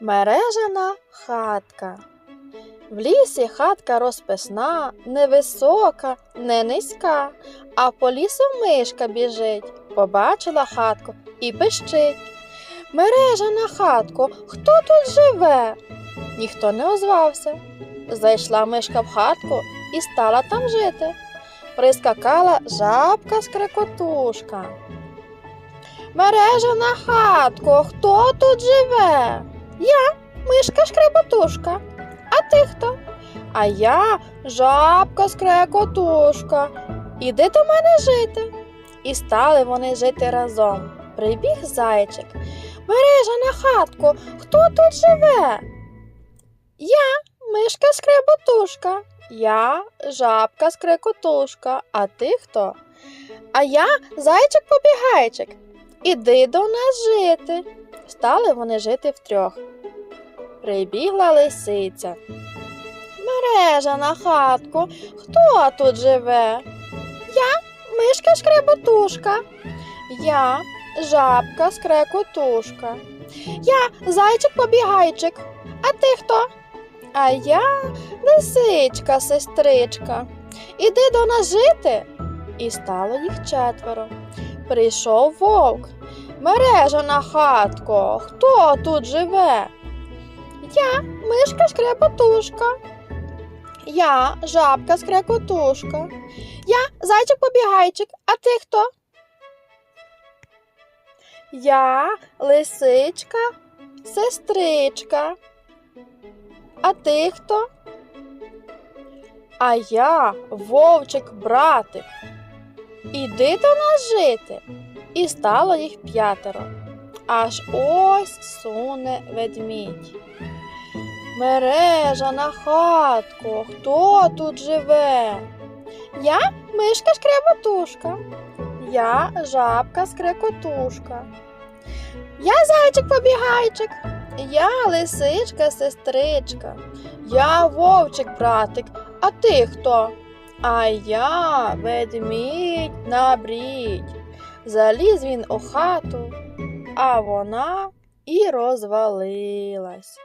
Мережана хатка. В лісі хатка розписна, невисока, не низька, а по лісу мишка біжить, побачила хатку і пищить. Мережана хатко, хто тут живе? Ніхто не озвався. Зайшла мишка в хатку і стала там жити. Прискакала жабка скрекотушка. Мережана хатко, хто тут живе? Я, мишка шкрепотушка. А ти хто? А я жабка скрекотушка. Іди до мене жити. І стали вони жити разом. Прибіг зайчик. Мережана хатко, хто тут живе? Я, мишка скреботушка. Я жабка скрекотушка. А ти хто? А я зайчик побігайчик. Іди до нас жити. Стали вони жити втрьох. Прибігла лисиця. Мережа на хатку, хто тут живе? Я мишка шкреботушка. Я жабка скрекотушка. Я зайчик побігайчик. А ти хто? А я лисичка, сестричка. Іди до нас жити. І стало їх четверо. Прийшов вовк. Мережа на хатко, хто тут живе? Я мишка шкрепотушка. Я жабка скрекотушка. Я зайчик побігайчик. А ти хто? Я лисичка, сестричка. А ти хто? А я вовчик братик. Іди до нас жити. І стало їх п'ятеро. Аж ось суне ведмідь. Мережа на хатку, хто тут живе? Я мишка шкреботушка. Я жабка скрекотушка. Я зайчик побігайчик. Я лисичка сестричка. Я вовчик братик. А ти хто? А я ведмідь на брідь. Заліз він у хату, а вона і розвалилась.